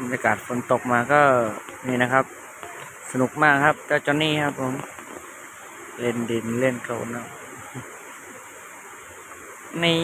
บรรยากาศฝนตกมาก็นี่นะครับ สนุกมากครับเจ้าจอนนี่ครับผม เล่นดินเล่นโคลนนะนี่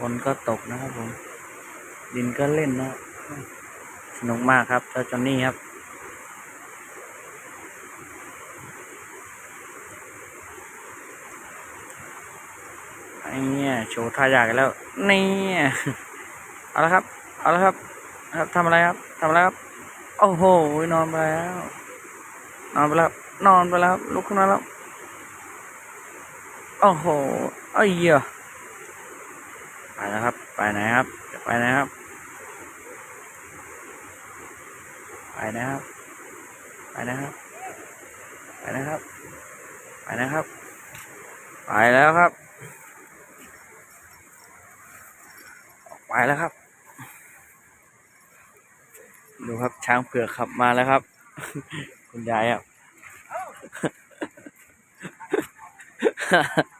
ฝนก็ตกนะครับผม ดินก็เล่นนะสนุกมากครับเจ้าจอนนี่ครับ ไอ้เนี่ยโชว์ท่ายากแล้ว นี่เอาละครับ เอาละครับ ครับทำอะไรครับทำอะไรครับ โอ้โห นอนไปแล้ว นอนไปแล้ว นอนไปแล้ว ลุกขึ้นมาแล้ว โอ้โหไอ้เหี้ย แล้วครับ ไปไหนครับ จะไปไหนครับ ไปนะครับ ไปนะครับ ไปนะครับ ไปนะครับ ไปแล้วครับไปแล้วครับ ดูครับช้างเผือกขับมาแล้วครับ คุณยายอะม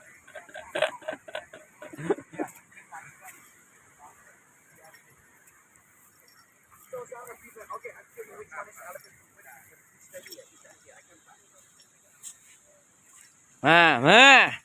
ามา